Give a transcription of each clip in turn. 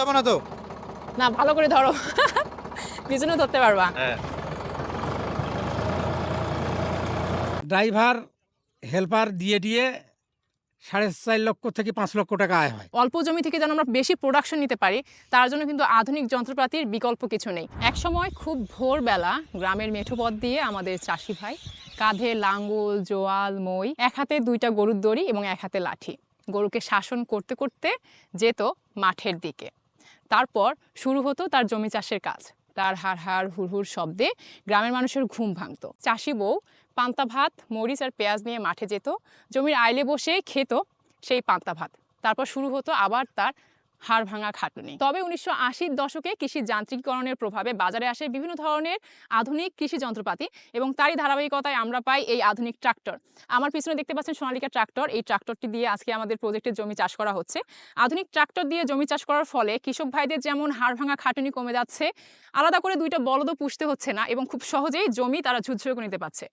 যাব না তো। না ভালো করে ধরো। পিছনে ধরতে পারবা। হ্যাঁ। ড্রাইভার হেল্পার দিয়ে দিয়ে সাড়ে চার লক্ষ থেকে পাঁচ লক্ষ টাকা আয় হয়। অল্প জমি থেকে যেন আমরা বেশি প্রোডাকশন নিতে পারি তার জন্য কিন্তু আধুনিক যন্ত্রপাতির বিকল্প কিছু নেই। একসময় খুব ভোরবেলা গ্রামের মেঠো পথ দিয়ে আমাদের চাষি ভাই কাঁধে লাঙ্গল জোয়াল মই এক হাতে দুইটা গরুর দড়ি এবং এক হাতে লাঠি। গরুকে শাসন করতে করতে যেত মাঠের দিকে। তারপর শুরু হতো তার জমি চাষের কাজ। তার হার হার হুড়হুড় শব্দে গ্রামের মানুষের ঘুম ভাঙত। চাষি বউ পান্তা ভাত, মরিচ আর পেঁয়াজ নিয়ে মাঠে যেত। জমির আইলে বসে খেত সেই পান্তা ভাত। তারপর শুরু হতো আবার তার হাড় ভাঙা খাটুনি। তবে উনিশশো আশির দশকে কৃষি যান্ত্রিকীকরণের প্রভাবে বাজারে আসে বিভিন্ন ধরনের আধুনিক কৃষি যন্ত্রপাতি এবং তারই ধারাবাহিকতায় আমরা পাই এই আধুনিক ট্রাক্টর। আমার পিছনে দেখতে পাচ্ছেন সোনালিকা ট্রাক্টর। এই ট্রাক্টরটি দিয়ে আজকে আমাদের প্রজেক্টের জমি চাষ করা হচ্ছে। আধুনিক ট্রাক্টর দিয়ে জমি চাষ করার ফলে কৃষক ভাইদের যেমন হাড় ভাঙা খাটুনি কমে যাচ্ছে, আলাদা করে দুইটা বলদও পুষতে হচ্ছে না এবং খুব সহজেই জমি তারা ঝুরঝুরে করে নিতে পারছে।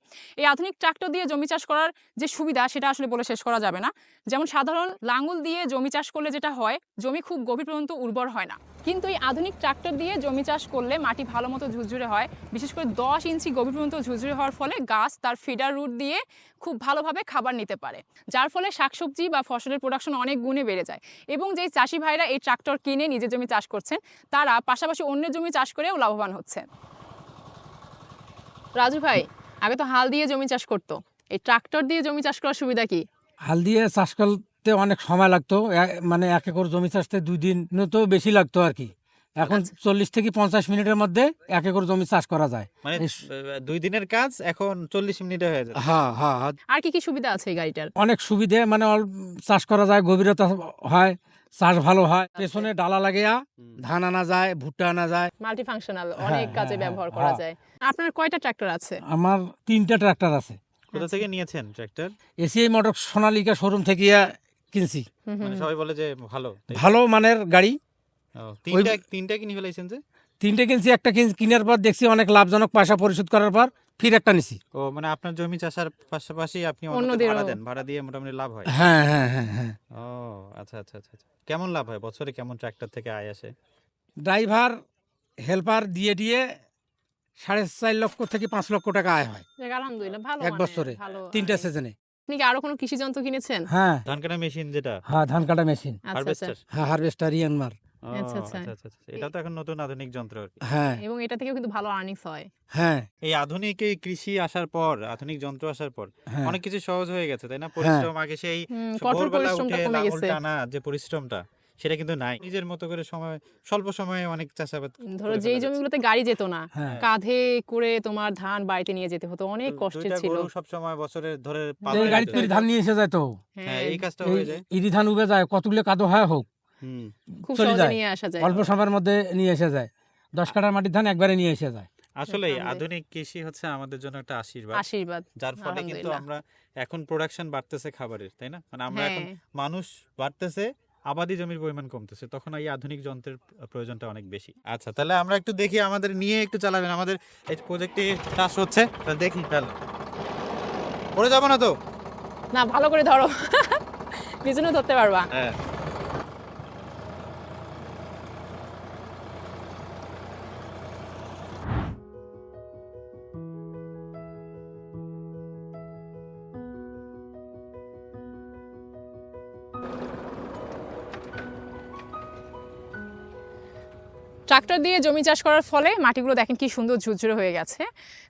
এই আধুনিক ট্রাক্টর দিয়ে জমি চাষ করার যে সুবিধা সেটা আসলে বলে শেষ করা যাবে না। যেমন সাধারণ লাঙ্গল দিয়ে জমি চাষ করলে যেটা হয়, জমি খুব গভীর পর্যন্ত উর্বর হয় না। কিন্তু এই আধুনিক ট্রাক্টর দিয়ে জমি চাষ করলে মাটি ভালো মতো ঝুরঝুরে হয়। বিশেষ করে দশ ইঞ্চি গভীর পর্যন্ত ঝুরঝুরে হওয়ার ফলে গাছ তার ফিডার রুট দিয়ে খুব ভালোভাবে খাবার নিতে পারে। যার ফলে শাকসবজি বা ফসলের প্রোডাকশন অনেক গুণে বেড়ে যায়। এবং যেই চাষি ভাইরা এই ট্রাক্টর কিনে নিজের জমি চাষ করছেন, তারা পাশাপাশি অন্যের জমি চাষ করেও লাভবান হচ্ছেন রাজু ভাই, আগে তো হাল দিয়ে জমি চাষ করতো। এই ট্রাক্টর দিয়ে জমি চাষ করার সুবিধা কি? হাল দিয়ে চাষ করতে অনেক সময় লাগতো। মানে এক একর জমি চাষতে দুই দিন তো বেশি লাগতো আর কি। এখন আচ্ছা। চল্লিশ থেকে পঞ্চাশ মিনিটের মধ্যে এক একর জমি চাষ করা যায়। মানে দুই দিনের কাজ এখন চল্লিশ মিনিটে হয়ে যায় হ্যাঁ হ্যাঁ হ্যাঁ। আর কি কি সুবিধা আছে এই গাড়িটার? অনেক সুবিধে মানে চাষ করা যায় গভীরতা হয় চাষ ভালো হয়। পেছনে ডালা লাগিয়া ধান আনা যায় ভুট্টা আনা যায়। মাল্টি ফাংশনাল হ্যাঁ, অনেক কাজে হ্যাঁ, ব্যবহার হ্যাঁ, করা। যায়। আপনার কয়টা ট্রাক্টর আছে? আমার তিনটা ট্রাক্টর আছে। কোথা আচ্ছা। থেকে নিয়েছেন tractor ACI motor Sonalika showroom থেকে কিনছি। মানে সবাই বলে যে ভালো ভালো মানের গাড়ি। তিনটা তিনটা কিনে ফেলাইছেন যে? তিনটে কিনছি একটা কিন- কেনার পর দেখছি অনেক লাভজনক পয়সা পরিশোধ করার পর ফির একটা নিছি। ও মানে আপনার জমি চাষার পাশাপাশি আপনি ভাড়া দেন ভাড়া দিয়ে মোটামুটি লাভ হয়। হ্যাঁ হ্যাঁ হ্যাঁ হ্যাঁ। ও আচ্ছা আচ্ছা আচ্ছা আচ্ছা। কেমন লাভ হয়? বছরে কেমন ট্রাক্টর থেকে আয় আসে? ড্রাইভার হেল্পার দিয়ে দিয়ে সাড়ে চার লক্ষ থেকে পাঁচ লক্ষ টাকা আয় হয়। আলহামদুলিল্লাহ ভালো এক বছরে, তিনটা সিজনে আপনি কি আরও কোনো কৃষি যন্ত্র কিনেছেন? হ্যাঁ। ধান কাটা মেশিন যেটা? হ্যাঁ ধান কাটা মেশিন। আচ্ছা আচ্ছা। হারভেস্টার। হ্যাঁ হারভেস্টার ইয়ানমার। আচ্ছা, আচ্ছা। আচ্ছা। এটা তো এখন নতুন আধুনিক যন্ত্র আর কি। হ্যাঁ। এবং এটা থেকেও কিন্তু ভালো আর্নিংস হয়। হ্যাঁ। এই আধুনিক এই কৃষি আসার পর আধুনিক যন্ত্র আসার পর হ্যাঁ। অনেক কিছু সহজ হয়ে গেছে তাই না? পরিশ্রম আগে সেই কঠোর ভোরবেলা পরিশ্রমটা উঠে কমে লাঙল গেছে। টানা যে পরিশ্রমটা সেটা কিন্তু নাই। নিজের মতো করে সময় স্বল্প সময়ে অনেক চাষাবাদ ধরো যেই জমিগুলোতে গাড়ি যেত না হ্যাঁ। কাঁধে করে তোমার ধান বাড়িতে নিয়ে যেতে হতো অনেক কষ্টের ছিল। সব সময় বছরের ধরে গাড়ি করে ধান নিয়ে এসে যায় তো হ্যাঁ এই কাজটা হয়ে যায়। ইরি ধান উবে যায় কতগুলো কাদো হয় হোক। খুব সহজে নিয়ে আসা যায়। অল্প সময়ের মধ্যে নিয়ে এসে যায়। দশ কাটার মাটির ধান একবারে নিয়ে এসে যায়। আসলে আধুনিক কৃষি হচ্ছে আমাদের জন্য একটা আশীর্বাদ। আশীর্বাদ। যার ফলে কিন্তু আমরা এখন প্রোডাকশন বাড়তেছে খাবারের তাই না? মানে আমরা এখন হ্যাঁ। মানুষ বাড়তেছে আবাদি জমির পরিমাণ কমতেছে তখন এই আধুনিক যন্ত্রের প্রয়োজনটা অনেক বেশি। আচ্ছা তাহলে আমরা একটু দেখি আমাদের নিয়ে একটু চালাবেন। আমাদের এই প্রজেক্টে চাষ হচ্ছে তাহলে দেখি তাহলে। পড়ে যাব না তো? না ভালো করে ধরো। পিছনে ধরতে পারবা। হ্যাঁ। ট্রাক্টর দিয়ে জমি চাষ করার ফলে মাটিগুলো দেখেন কি সুন্দর ঝুরঝুরে হয়ে গেছে।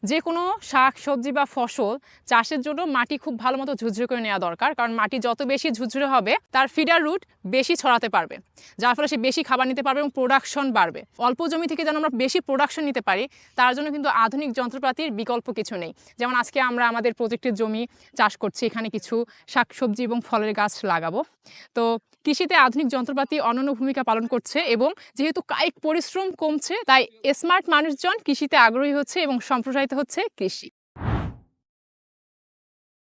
যে কোনো শাক, সবজি বা ফসল চাষের জন্য মাটি খুব ভালো মতো ঝুরঝুরে করে নেওয়া দরকার, কারণ মাটি যত বেশি ঝুরঝুরে হবে তার ফিডার রুট বেশি ছড়াতে পারবে, যার ফলে সে বেশি খাবার নিতে পারবে এবং প্রোডাকশন বাড়বে। অল্প জমি থেকে যেন আমরা বেশি প্রোডাকশন নিতে পারি, তার জন্য কিন্তু আধুনিক যন্ত্রপাতির বিকল্প কিছু নেই। যেমন আজকে আমরা আমাদের প্রজেক্টের জমি চাষ করছি, এখানে কিছু শাক, সবজি এবং ফলের গাছ লাগাবো। তো কৃষিতে আধুনিক যন্ত্রপাতি অনন্য ভূমিকা পালন করছে এবং যেহেতু কায়িক পরিশ্রম কমছে তাই স্মার্ট মানুষজন কৃষিতে আগ্রহী হচ্ছে এবং সম্প্রসারিত হচ্ছে কৃষি।